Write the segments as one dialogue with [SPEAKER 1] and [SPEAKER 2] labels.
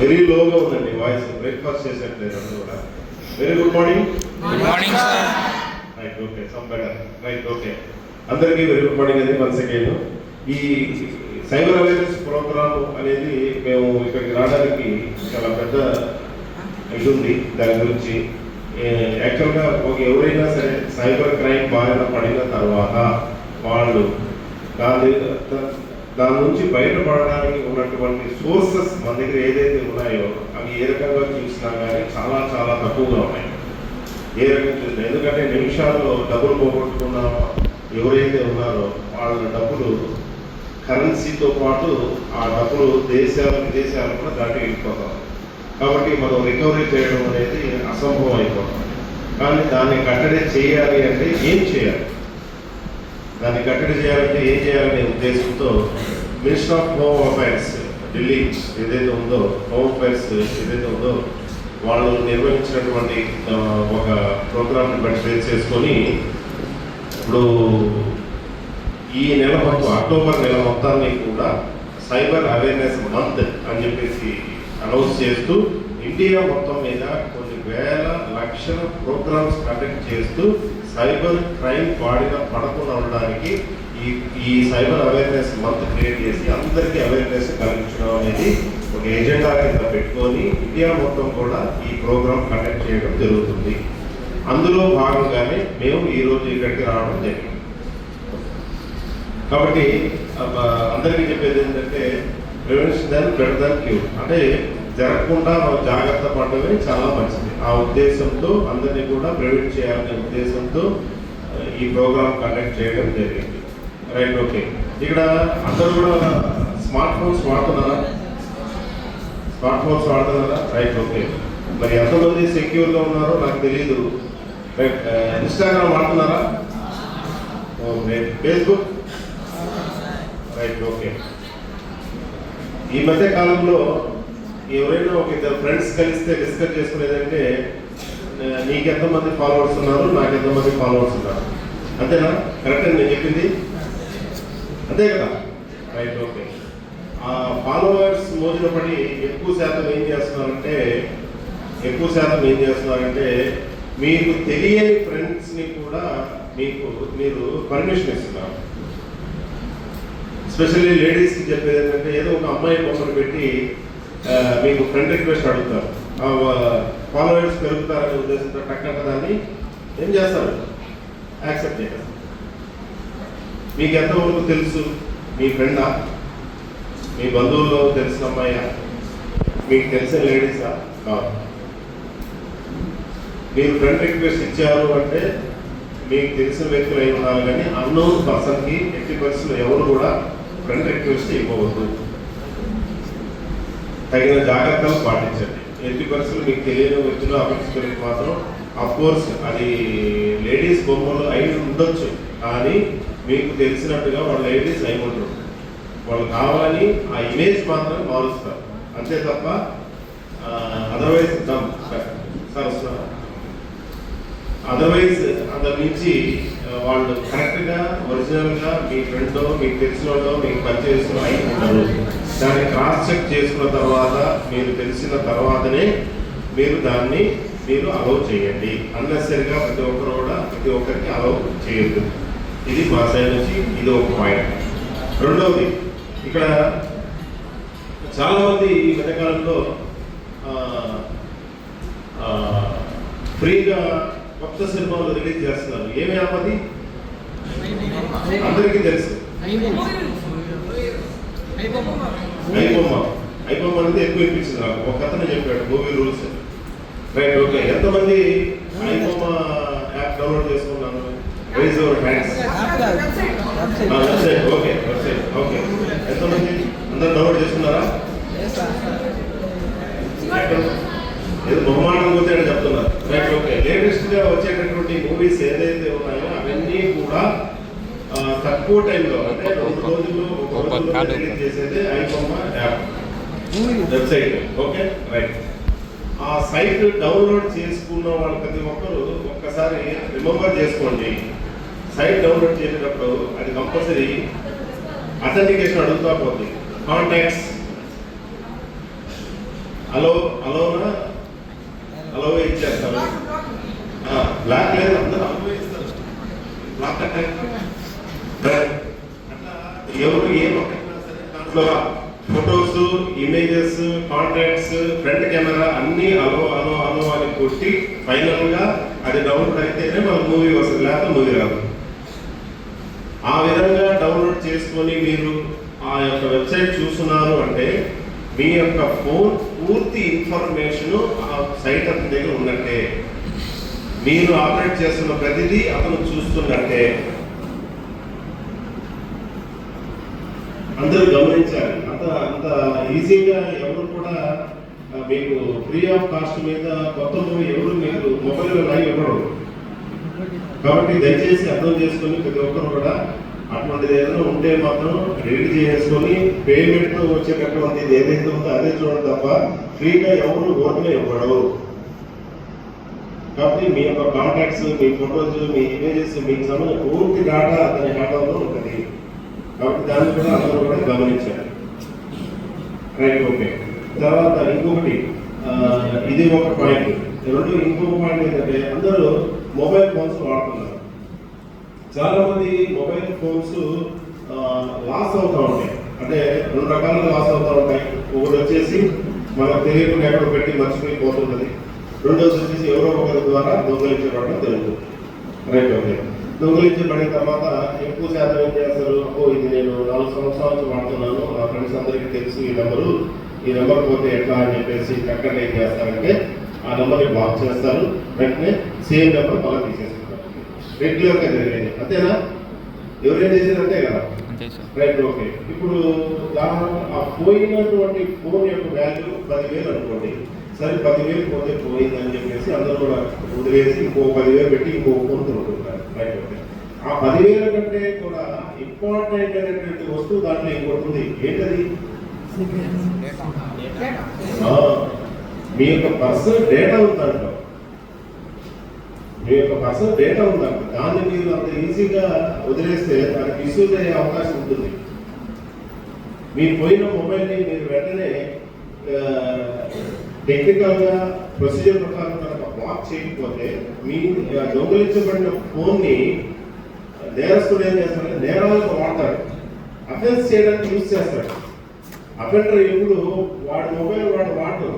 [SPEAKER 1] Very లోగా ఉందండి voice. Breakfast చేసేట్లేదు అందరూ కూడా. Very good morning
[SPEAKER 2] good morning sir
[SPEAKER 1] right okay some better right okay అందరికీ వెరీ గుడ్ మార్నింగ్ అండి వన్స్ అగైన్ ఈ సైబర్ అవేర్నెస్ ప్రోగ్రామ్ అనేది మేము ఇక్కడికి రావడానికి చాలా పెద్ద ఇది ఉంది. దాని గురించి యాక్చువల్గా ఒక ఎవరైనా సరే సైబర్ క్రైమ్ బారిన పడిన తర్వాత వాళ్ళు దాని దాని నుంచి బయటపడడానికి ఉన్నటువంటి సోర్సెస్ మన దగ్గర ఏదైతే ఉన్నాయో అవి ఏ రకంగా చూసినా కానీ చాలా చాలా తక్కువగా ఉన్నాయి. ఏ రకంగా చూసినా ఎందుకంటే నిమిషాల్లో డబ్బులు పోగొట్టుకున్న ఎవరైతే ఉన్నారో వాళ్ళ డబ్బులు కరెన్సీతో పాటు ఆ డబ్బులు దేశాలు విదేశాలు కూడా దాటి వెళ్ళిపోతాం కాబట్టి మనం రికవరీ చేయడం అనేది అసంభవం అయిపోతుంది. కానీ దాన్ని కట్టడి చేయాలి అంటే ఏం చేయాలి? దాన్ని కట్టడి చేయాలంటే ఏం చేయాలనే ఉద్దేశంతో minister of home affairs Delhi ఏదైతే ఉందో హోమ్ అఫైర్స్ ఏదైతే ఉందో వాళ్ళు నిర్వహించినటువంటి ఒక ప్రోగ్రామ్ని బట్టి బేస్ చేసుకొని ఇప్పుడు ఈ నెల మొత్తం అక్టోబర్ నెల మొత్తాన్ని కూడా సైబర్ అవేర్నెస్ మంత్ అని చెప్పేసి అనౌన్స్ చేస్తూ ఇండియా మొత్తం మీద కొన్ని వేల లక్షల ప్రోగ్రామ్స్ కండక్ట్ చేస్తూ సైబర్ క్రైమ్ బాడిన పడకుండా ఉండడానికి ఈ ఈ సైబర్ అవేర్నెస్ మంత్ క్రియేట్ చేసి అందరికీ అవేర్నెస్ కలిగించడం అనేది ఒక ఎజెండా కింద పెట్టుకొని ఇండియా మొత్తం కూడా ఈ ప్రోగ్రామ్ కండక్ట్ చేయడం జరుగుతుంది. అందులో భాగంగానే మేము ఈరోజు ఇక్కడికి రావడం జరిగింది. కాబట్టి అందరికీ చెప్పేది ఏంటంటే prevention than better than cure. అంటే జరగకుండా మనం జాగ్రత్త పడడమే చాలా మంచిది. ఆ ఉద్దేశంతో అందరినీ కూడా ప్రివెంట్ చేయాలనే ఉద్దేశంతో ఈ ప్రోగ్రామ్ కండక్ట్ చేయడం జరిగింది. Right okay. ఇక్కడ అందరూ కూడా స్మార్ట్ ఫోన్స్ వాడుతున్నారా? స్మార్ట్ ఫోన్స్ వాడుతున్నారా? Right okay. మరి ఎంతమంది సెక్యూర్గా ఉన్నారో నాకు తెలియదు రైట్ ఇన్స్టాగ్రామ్ వాడుతున్నారా? ఫేస్బుక్? Right okay. ఈ మధ్య కాలంలో ఎవరైనా ఒక ఇద్దరు ఫ్రెండ్స్ కలిస్తే డిస్కస్ చేసుకునేదంటే ఆ, నీకు ఎంతమంది ఫాలోవర్స్ ఉన్నారు నాకు ఎంతమంది ఫాలోవర్స్ ఉన్నారు. అంతేనా? కరెక్ట్ నేను చెప్పింది? అంతే కదా? రైట్ ఓకే ఆ ఫాలోవర్స్ మోజున పడి ఎక్కువ శాతం ఏం చేస్తున్నారంటే ఎక్కువ శాతం ఏం చేస్తున్నారంటే మీకు తెలియని ఫ్రెండ్స్ని కూడా మీకు మీరు పర్మిషన్ ఇస్తున్నారు. స్పెషల్లీ లేడీస్కి చెప్పేది ఏంటంటే ఏదో ఒక అమ్మాయి బొమ్మను పెట్టి మీకు ఫ్రెండ్ రిక్వెస్ట్ అడుగుతారు ఫాలోవర్స్ పెరుగుతారనే ఉద్దేశంతో టక్కన దాన్ని ఏం చేస్తారు? యాక్సెప్ట్ చేయాలి మీకు ఎంతవరకు తెలుసు? మీ ఫ్రెండా మీ బంధువుల్లో తెలిసిన అమ్మాయా? మీకు తెలిసిన లేడీసా కాదు. మీరు ఫ్రెండ్ రిక్వెస్ట్ ఇచ్చారు అంటే మీకు తెలిసిన వ్యక్తులు అయి ఉండాలి కానీ అన్నోన్ పర్సన్కి ఎట్టి పర్సన్ ఎవరు కూడా ఫ్రెండ్ రిక్వెస్ట్ ఇవ్వవద్దు. తగిన జాగ్రత్తలు పాటించండి. ఎట్టి పరిస్థితులు మీకు తెలియని వ్యక్తులు అభిప్రాయానికి మాత్రం అఫ్ కోర్స్ అది లేడీస్ బొమ్మలు అయి ఉండొచ్చు. కానీ మీకు తెలిసినట్టుగా వాళ్ళ లేడీస్ అయి ఉండరు. వాళ్ళు కావాలని ఆ ఇమేజ్ మాత్రం మారుస్తారు. అంతే తప్ప అదర్వైజ్ సార్ వస్తున్నారా? అదర్వైజ్ అంతకు మించి వాళ్ళు కరెక్ట్గా ఒరిజినల్గా మీ ఫ్రెండ్తో మీకు తెలిసిన వాళ్ళు మీకు పరిచయం అయి ఉండరు. దాన్ని క్రాస్ చెక్ చేసుకున్న తర్వాత మీరు తెలిసిన తర్వాతనే మీరు దాన్ని మీరు అలౌ చేయండి. అన్నెసరిగా ప్రతి ఒక్కరు కూడా ప్రతి ఒక్కరికి అలౌ చేయొద్దు. ఇది మా సైడ్ నుంచి ఇది ఒక పాయింట్ రెండవది ఇక్కడ చాలామంది ఈ మధ్యకాలంలో ఫ్రీగా కొత్త సినిమాలు రిలీజ్ చేస్తున్నారు. ఏమి ఆపది అందరికీ తెలుసు. ఐబొమ్మ. ఐబొమ్మ అనేది ఎక్కువ ఇప్పించింది నాకు. ఒక అతను చెప్పాడు మూవీ రూల్స్. Right okay. ఎంతమంది ఐబొమ్మ యాప్ డౌన్లోడ్ చేసుకున్నాను raise your hands website. Okay website. Okay. ఎంతమంది? అందరు డౌన్లోడ్ చేసుకున్నారా? ఏదో బహుమానం పోతే అని చెప్తున్నారు. Right okay. లేటెస్ట్గా వచ్చేటటువంటి మూవీస్ ఏదైతే ఉన్నాయో అవన్నీ కూడా తక్కువ టైంలో అంటే రెండు రోజుల్లో యాప్ వెబ్సైట్ ఓకే రైట్ ఆ సైట్ డౌన్లోడ్ చేసుకున్న వాళ్ళు ప్రతి ఒక్కరు ఒక్కసారి రిమెంబర్ చేసుకోండి. సైట్ డౌన్లోడ్ చేసేటప్పుడు అది కంపల్సరీ అథెంటికేషన్ అడుగుతా పోతుంది కాంటాక్ట్స్ అలో అలోనా అలో ఇచ్చేస్తారు బ్లాక్ లేదు అందరూ అలో ఇస్తారు బ్లాక్ అంటే? ఎవరు ఏ దాంట్లో photos images contacts front camera అన్ని అలో అలో అలో అని కొట్టి ఫైనల్గా అది డౌన్లోడ్ అయితేనే మన మూవీ వస్తుంది లేకపోతే మూవీ రాదు. ఆ విధంగా డౌన్లోడ్ చేసుకొని మీరు ఆ యొక్క వెబ్సైట్ చూస్తున్నారు అంటే మీ యొక్క ఫోన్ పూర్తి ఇన్ఫర్మేషన్ ఆ సైట్ అతని దగ్గర ఉన్నట్టే. మీరు ఆపరేట్ చేస్తున్న ప్రతిదీ అతను చూస్తున్నట్టే. అందరూ గమనించాలి అంత అంత ఈజీగా ఎవరు కూడా మీకు ఫ్రీ ఆఫ్ కాస్ట్ మీద కొత్త మూవీ ఎవరు మీరు మొబైల్లో లైవ్ ఇవ్వరు కాబట్టి దయచేసి అర్థం చేసుకొని ప్రతి ఒక్కరు కూడా అటువంటిది ఏదైనా ఉంటే మాత్రం రెడీ చేసుకొని పేమెంట్ వచ్చేటటువంటిది ఏదైతే ఉందో అదే చూడండి తప్ప ఫ్రీగా ఎవరు ఓటుగా ఇవ్వడు కాబట్టి మీ యొక్క కాంటాక్ట్స్ మీ ఫొటోస్ మీ ఇమేజెస్ మీకు సంబంధించిన పూర్తి డేటా అతని హ్యాండ్లో ఉంటుంది. కాబట్టి దాన్ని కూడా అందరూ కూడా గమనించాలి రైట్ ఓకే. తర్వాత ఇంకొకటి ఇది ఒక పాయింట్ రెండు ఇంకొక పాయింట్ ఏంటంటే అందరూ మొబైల్ ఫోన్స్ వాడుతున్నారు. చాలా మంది మొబైల్ ఫోన్స్ లాస్ అవుతూ ఉంటాయి. అంటే రెండు రకాలుగా లాస్ అవుతూ ఉంటాయి. ఒకటి వచ్చేసి మనకు తెలియకుండా ఎక్కడ పెట్టి మర్చిపోయి పోతుంటుంది. రెండోది వచ్చేసి ఎవరో ఒకరి ద్వారా దొంగలించబడడం జరుగుతుంది. Right okay. దొంగలించబడిన తర్వాత ఎక్కువ శాతం ఏం చేస్తారు? ఓ ఇది నేను నాలుగు సంవత్సరాల నుంచి వాడుతున్నాను. నా ఫ్రెండ్స్ అందరికీ తెలుసు ఈ నెంబరు. ఈ నెంబర్ పోతే ఎట్లా అని చెప్పేసి టక్కన ఏం చేస్తారంటే ఆ నెంబర్ని బ్లాక్ చేస్తారు. వెంటనే సేమ్ నెంబర్ మళ్ళీ తీసేసుకుంటారు. రెగ్యులర్గా జరిగేది. అంతేనా? ఎవరేం చేసేది అంతే కదా? రైట్ ఓకే ఇప్పుడు దాని ఆ పోయినటువంటి ఫోన్ యొక్క వాల్యూ పదివేలు అనుకోండి. సరే పదివేలు పోతే పోయిందని చెప్పేసి అందరూ కూడా వదిలేసి ఇంకో పదివేలు పెట్టి ఇంకో ఫోన్ ఆ పదివేల కంటే కూడా ఇంపార్టెంట్ అయినటువంటి వస్తువు దాంట్లో ఇంకొకటి ఉంది. ఏంటది? మీ యొక్క పర్సనల్ డేటా ఉందంట. మీ యొక్క పర్సనల్ డేటా ఉందంట. దాన్ని మీరు అంత ఈజీగా వదిలేస్తే దానికి మిస్యూజ్ అయ్యే అవకాశం ఉంటుంది. మీ పోయిన మొబైల్ని మీరు వెంటనే టెక్నికల్గా ప్రొసీజర్ ప్రకారం కనుక బ్లాక్ చేయకపోతే మీ దొంగలించబడిన ఫోన్ని నేరస్తుడు ఏం చేస్తాడంటే నేరాలకు వాడతాడు. అఫెన్స్ చేయడానికి యూజ్ చేస్తాడు. అఫెండర్ ఎప్పుడు వాడి మొబైల్ వాడు వాడు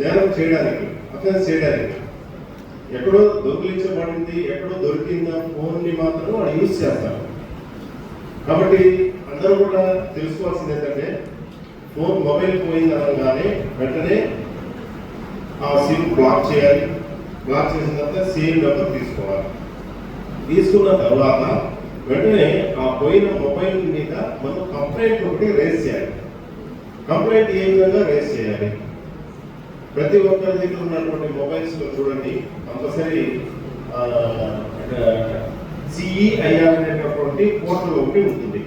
[SPEAKER 1] నేరం చేయడానికి అఫెన్స్ చేయడానికి. ఎక్కడో దొంగిలించబడింది ఎక్కడో దొరికింద ఫోన్ని మాత్రం వాడు యూజ్ చేస్తారు కాబట్టి అందరూ కూడా తెలుసుకోవాల్సింది ఏంటంటే ఫోన్ మొబైల్ పోయింది అనగానే వెంటనే ఆ సిమ్ బ్లాక్ చేయాలి. బ్లాక్ చేసిన తర్వాత సేమ్ నెంబర్ తీసుకోవాలి. తీసుకున్న తర్వాత వెంటనే ఆ పోయిన మొబైల్ మీద మనం కంప్లైంట్ ఒకటి రేస్ చేయాలి. కంప్లైంట్ ఏ విధంగా రేస్ చేయాలి? ప్రతి ఒక్కరి దగ్గర ఉన్నటువంటి మొబైల్స్లో చూడండి. కంపల్సరీ సిఈఐఆర్ అనేటటువంటి పోర్టల్ ఒకటి ఉంటుంది.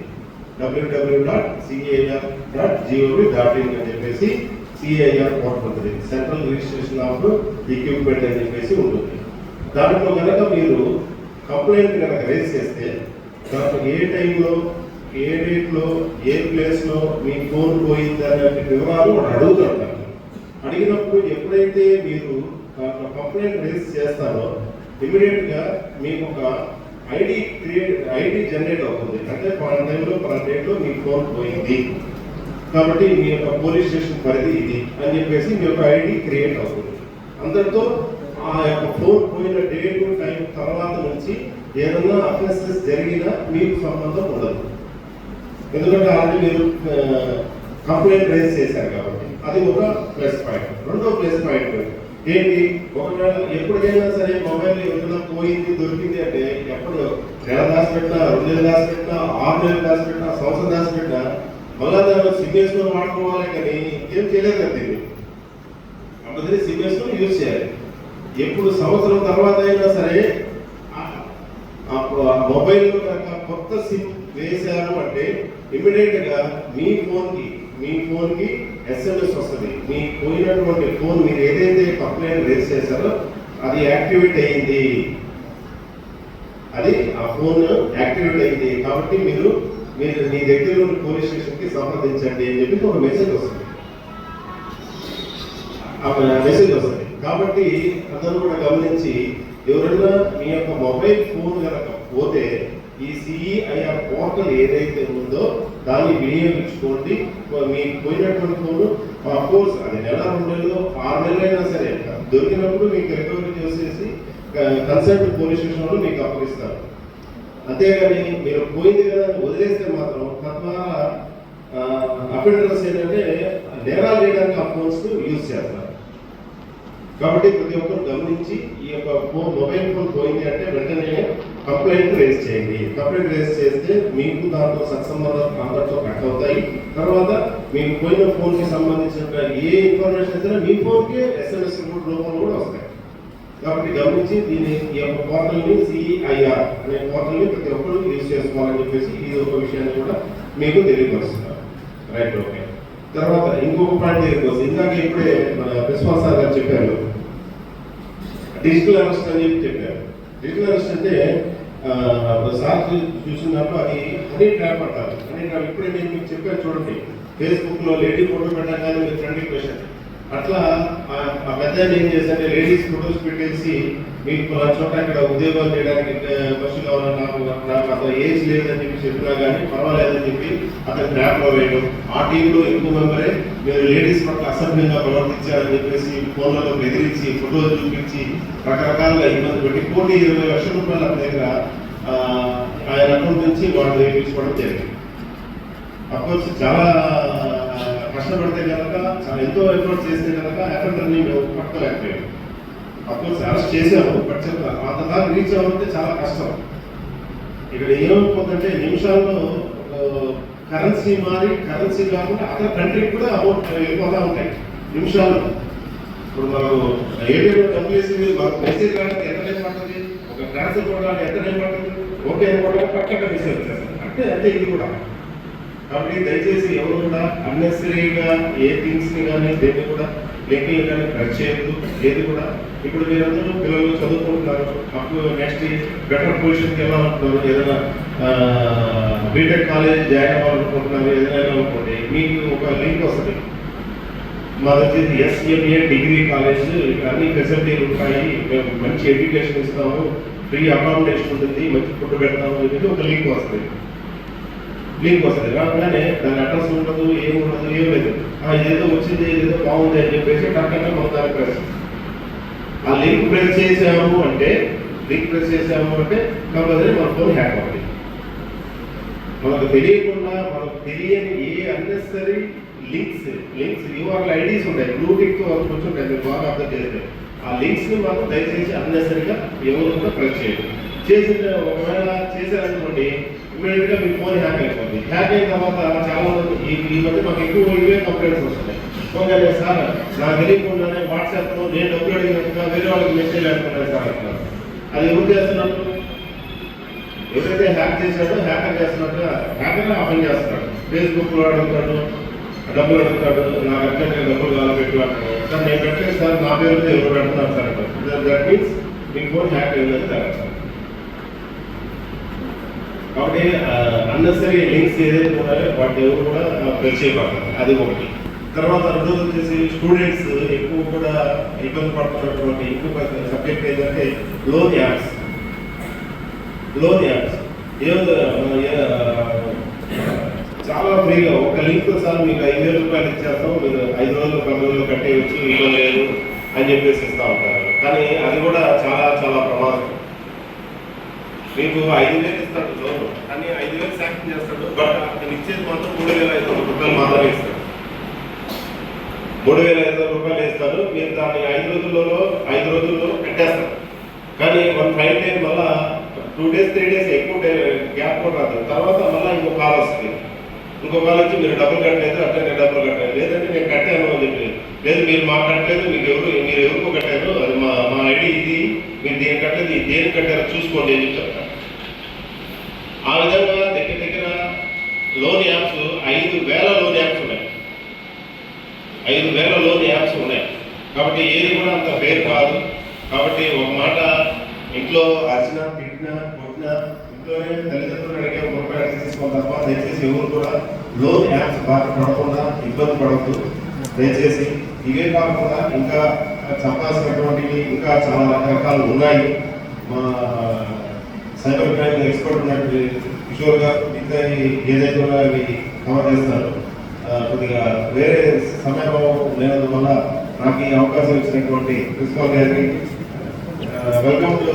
[SPEAKER 1] WWW dot CIR dot GOV dot in అని చెప్పేసి సిఐఆర్ పోర్టల్ ఉంటుంది సెంట్రల్ రిజిస్ట్రేషన్ ఆఫ్ ఎక్విప్మెంట్ అని చెప్పేసి ఉంటుంది. దాంట్లో కనుక మీరు కంప్లైంట్ కనుక రేజ్ చేస్తే దాంట్లో ఏ టైంలో ఏ డేట్లో ఏ ప్లేస్లో మీ ఫోన్ పోయింది అనే వివరాలు వాడు అడుగుతుంటారు అడిగినప్పుడు ఎప్పుడైతే మీరు కంప్లైంట్ రేజ్ చేస్తారో ఇమీడియట్గా మీకు ఒక ఐడి క్రియేట్ ఐడి జనరేట్ అవుతుంది. అంటే పలానా టైంలో పలానా డేట్లో మీ ఫోన్ పోయింది. కాబట్టి మీ యొక్క పోలీస్ స్టేషన్ పరిధి ఇది అని చెప్పేసి మీ యొక్క ఐడి క్రియేట్ అవుతుంది. అందరితో ఆ యొక్క ఫోన్ పోయిన డేట్ టైం తర్వాత నుంచి ఏదన్నా అఫెన్సెస్ జరిగినా మీకు సంబంధం ఉండదు. ఎందుకంటే ఆల్రెడీ మీరు కంప్లైంట్ రేజ్ చేశారు కాబట్టి. అది ఒక ప్లస్ పాయింట్. రెండో ప్లస్ పాయింట్ ఏంటి? ఒకవేళ ఎప్పుడైనా సరే మొబైల్ ఏదైనా పోయింది దొరికింది అంటే ఎప్పుడు? నెల దాచి పెట్టినా రెండు నెలలు దాచి పెట్టినా ఆరు నెలలు దాచి పెట్టినా సంవత్సరం దాచి పెట్టినా మళ్ళా దాన్ని సిమ్ వేసుకొని వాడుకోవాలి కానీ ఏం చేయలేదు కదా దీన్ని అప్పుడు సిమ్ వేసుకొని యూజ్ చేయాలి. ఎప్పుడు సంవత్సరం తర్వాత అయినా సరే ఆ- ఆ మొబైల్ కనుక కొత్త సిమ్ వేశారు అంటే ఇమీడియట్గా మీ ఫోన్కి మీ ఫోన్కి ఎస్ఎంఎస్ వస్తుంది. మీ పోయినటువంటి ఫోన్ మీరు ఏదైతే కంప్లైంట్ రేజ్ చేశారో అది యాక్టివేట్ అయింది. అది ఆ ఫోన్ యాక్టివేట్ అయింది. కాబట్టి మీరు మీరు మీ దగ్గర ఉన్న పోలీస్ స్టేషన్కి సంప్రదించండి అని చెప్పి ఒక మెసేజ్ వస్తుంది. మెసేజ్ వస్తుంది. కాబట్టి అతను కూడా గమనించి ఎవరైనా మీ యొక్క మొబైల్ ఫోన్ కనుక పోతే ఈ సిఈఐఆర్ పోర్టల్ ఏదైతే ఉందో దాన్ని వినియోగించుకోండి. మీకు పోయినటువంటి ఫోన్ కోర్స్ అది నెల రెండు నెలలో ఆరు నెలలైనా సరే దొరికినప్పుడు మీకు రికవరీ చేసేసి కన్సల్ట్ పోలీస్ స్టేషన్లో మీకు అప్పగిస్తారు. అంతేగాని మీరు పోయింది కదా వదిలేస్తే మాత్రం తప్ప అఫెండర్స్ ఏంటంటే నేరాలు చేయడానికి ఆ ఫోన్స్ యూజ్ చేస్తారు. కాబట్టి ప్రతి ఒక్కరు గమనించి ఈ యొక్క ఫోన్ మొబైల్ ఫోన్ పోయింది అంటే వెంటనే కంప్లైంట్ రేస్ చేయండి. కంప్లైంట్ రేస్ చేస్తే మీకు దాంతో సత్సంబంధాలు కాంటాక్ట్స్ కట్ అవుతాయి. తర్వాత మీకు పోయిన ఫోన్కి సంబంధించిన ఏ ఇన్ఫర్మేషన్ అయితే మీ ఫోన్కే ఎస్ఎంఎస్ రూపంలో కూడా వస్తాయి. కాబట్టి గమనించి దీని ఈ యొక్క పోర్టల్ని సిఐఆర్ అనే పోర్టల్ని ప్రతి ఒక్కరు యూజ్ చేసుకోవాలని చెప్పేసి ఇది ఒక విషయాన్ని కూడా మీకు తెలియపరుస్తున్నారు. రైట్ ఓకే తర్వాత ఇంకొక పాయింట్ దగ్గరికి వస్తుంది ఇందాక ఇప్పుడే మన ప్రిన్సిపాల్ సార్ గారు చెప్పారు. డిజిటల్ అరెస్ట్ అని చెప్పి చెప్పారు. డిజిటల్ అరెస్ట్ అంటే సార్ చూ- అది హనీ ట్రాప్ అంటారు. హనీ ట్రాప్ ఇప్పుడే నేను మీకు చెప్పాను చూడండి. ఫేస్బుక్లో లేడీ ఫోటో పెట్టగానే మీరు ఫ్రెండ్ క్వశ్చన్ అట్లా ఆ- పెద్ద ఏం చేశారంటే లేడీస్ ఫోటోస్ పెట్టేసి మీకు పలానా చోట ఇక్కడ ఉద్యోగాలు చేయడానికి బస్సు కావాలని నాకు నాకు అసలు ఏజ్ లేదని చెప్పి చెప్పినా కానీ పర్వాలేదని చెప్పి అతను గ్రాప్లో వేయడం. ఆ టీంలో ఎక్కువ మెంబరే మీరు లేడీస్ పట్ల అసభ్యంగా ప్రవర్తించారని చెప్పేసి ఫోన్లలో బెదిరించి ఫోటోలు చూపించి రకరకాలుగా ఇబ్బంది పెట్టి కోటి ఇరవై లక్షల రూపాయల దగ్గర ఆయన అకౌంట్ నుంచి వాళ్ళు వేయించుకోవడం జరిగింది. అఫ్కోర్స్ చాలా కష్టపడితే కనుక చాలా ఎంతో ఎఫర్ట్ చేస్తే కనుక అఫెండర్ని మేము పట్టుకోలేకపోయాం. అఫ్కోర్స్ అరెస్ట్ చేసాము బట్ చెప్తా అంత దాకా రీచ్ అవ్వాలంటే చాలా కష్టం. ఇక్కడ ఏమైపోతుందంటే నిమిషాల్లో కరెన్సీ మారి కరెన్సీ కాకుండా అదర్ కంట్రీకి కూడా అమౌంట్ వెళ్ళిపోతూ ఉంటాయి నిమిషాల్లో. ఇప్పుడు మనం ఏటీఎం డబ్బులు వేసి మనకు మెసేజ్ కావడానికి ఎంత టైం పడుతుంది? ఒక ట్రాన్స్ఫర్ కొట్టడానికి ఎంత టైం పడుతుంది? ఓకే అనుకోవడానికి పక్కన మెసేజ్ అంటే అంటే ఇది కూడా. కాబట్టి దయచేసి ఎవరు కూడా అన్నెసరీగా ఏ థింగ్స్ని కానీ దేన్ని కూడా లింకులు కానీ టచ్ చేయదు ఏది కూడా ఇప్పుడు మీరందరూ పిల్లలు చదువుకుంటున్నారు. అప్పుడు నెక్స్ట్ బెటర్ పొజిషన్కి వెళ్ళాలనుకుంటున్నారు. ఏదైనా బీటెక్ కాలేజ్ జాయిన్ అవ్వాలనుకుంటున్నారు. ఏదైనా అనుకోండి మీకు ఒక లింక్ వస్తుంది. మా దగ్గర ఎస్ఎంఏ డిగ్రీ కాలేజ్ అన్ని ఫెసిలిటీలు ఉంటాయి. మేము మంచి ఎడ్యుకేషన్ ఇస్తాము. ఫ్రీ అకామిడేషన్ ఉంటుంది. మంచి ఫుడ్ పెడతాము. అనేది ఒక లింక్ వస్తుంది. లింక్ వస్తుంది రాగానే దాని అడ్రస్ ఉండదు ఏం ఉండదు ఏం లేదు. ఏదో ఇదేదో వచ్చింది ఇదేదో బాగుంది అని చెప్పేసి టక్కన మనం దాన్ని ప్రెస్ ఆ లింక్ ప్రెస్ చేసాము అంటే లింక్ ప్రెస్ చేసాము అంటే కంపల్సరీ మన ఫోన్ హ్యాక్ అవుతుంది మనకు తెలియకుండా మనకు తెలియని ఏ unnecessary links links URL IDs ఉంటాయి. బ్లూ టిక్ కొంచెం ఉంటాయి మీరు బాగా అర్థం చేస్తే ఆ లింక్స్ని మనం దయచేసి అన్నెసరీగా ఎవరు కూడా ప్రెస్ చేయండి చేసిన ఒకవేళ చేశారనుకోండి ఇమీడియట్ మీ ఫోన్ హ్యాక్ అయిపోతుంది హ్యాక్ అయిన తర్వాత చాలా ఈ ఈ మధ్య మాకు ఎక్కువ ఇవే కంప్లైంట్స్ వస్తున్నాయి. ఓకే సార్ నాకు తెలియకుండానే వాట్సాప్లో నేను డబ్బులు అడిగినట్టుగా వేరే వాళ్ళకి మెసేజ్ అనుకున్నాను సార్ అంటున్నారు అది ఎవరు చేస్తున్నట్టు ఎవరైతే హ్యాక్ చేశాడో హ్యాకర్ చేస్తున్నట్టుగా హ్యాకర్ ఆఫన్ చేస్తున్నాడు ఫేస్బుక్లో అడుగుతాడు డబ్బులు అడుగుతాడు నా అర్జెంట్గా డబ్బులు కావాలి పెట్టు అంటాడు. సార్ నేను పెట్టలేదు సార్ నా పేరు ఎవరు పెడతాను సార్ దట్ మీన్స్ మీ ఫోన్ హ్యాక్ అయిందని సార్ కాబట్టి అన్నెసరీ లింక్స్ ఏదైతే ఉన్నాయో వాటి ఎవరు కూడా ప్రెస్ పడతారు అది ఒకటి. తర్వాత రెండోది వచ్చేసి స్టూడెంట్స్ ఎక్కువ కూడా ఇబ్బంది పడుతున్నటువంటి ఎక్కువ సబ్జెక్ట్ ఏంటంటే లోన్ యాడ్స్ లోన్ యాడ్స్ ఏదో చాలా ఫ్రీగా ఒక లింక్ సార్ మీకు ఐదు వేల రూపాయలు ఇచ్చేస్తాం మీరు ఐదు రోజులు పది రోజులు కట్టేయచ్చు ఇబ్బంది లేదు అని చెప్పేసి ఇస్తూ ఉంటారు. కానీ అది కూడా చాలా చాలా ప్రమాదం. మీకు ఐదు వేలు కానీ ఐదు వేలు శాంక్షన్ చేస్తాడు బట్ అతను ఇచ్చేది మాత్రం మూడు వేల ఐదు వందల రూపాయలు మాత్రమే ఇస్తాడు. మూడు వేల ఐదు వందల రూపాయలు ఇస్తాడు మీరు దాన్ని ఐదు రోజుల్లో ఐదు రోజుల్లో కట్టేస్తారు. కానీ వన్ ఫైవ్ డేస్ మళ్ళా టూ డేస్ త్రీ డేస్ ఎక్కువ గ్యాప్ కూడా రాదు. తర్వాత మళ్ళీ ఇంకో కాల్ వస్తుంది. ఇంకో కాల్ వచ్చి మీరు డబ్బులు కట్టలేదు అట్లా నేను డబ్బులు కట్టలేదు లేదంటే నేను కట్టాను అని చెప్పి లేదు. మీరు మా కట్టలేదు మీకు ఎవరు మీరు ఎవరికో కట్టారు అది మా మా ఐడి ఇది మీరు దేని కట్టలేదు దేని కట్టారో చూసుకోండి అని చెప్తాను విధంగా దగ్గర దగ్గర లోన్ యాప్స్ ఐదు వేల లోన్ యాప్స్ ఉన్నాయి. ఐదు వేల లోన్ యాప్స్ ఉన్నాయి. కాబట్టి ఏది కూడా అంత ఫేర్ కాదు. కాబట్టి ఒక మాట ఇంట్లో అరిచినా తిట్టినా కొట్టినా ఇంట్లోనే తల్లిదండ్రులు అడిగే ఒక అడిగి తప్ప దయచేసి ఎవరు కూడా లోన్ యాప్స్ బాగా పడకుండా ఇబ్బంది పడద్దు దయచేసి ఇవే కాకుండా ఇంకా చెప్పాల్సినటువంటివి ఇంకా చాలా రకరకాలు ఉన్నాయి. మా సైబర్ క్రైమ్ ఎక్స్పర్ట్ ఉన్నట్టు కిషోర్ గారు ఇంకా ఏదైతే ఉన్నాయో అవి కవర్ చేస్తారు. కొద్దిగా వేరే సమయం లేనందువల్ల నాకు ఈ అవకాశం ఇచ్చినటువంటి ప్రిన్సిపాల్ గారికి వెల్కమ్ టు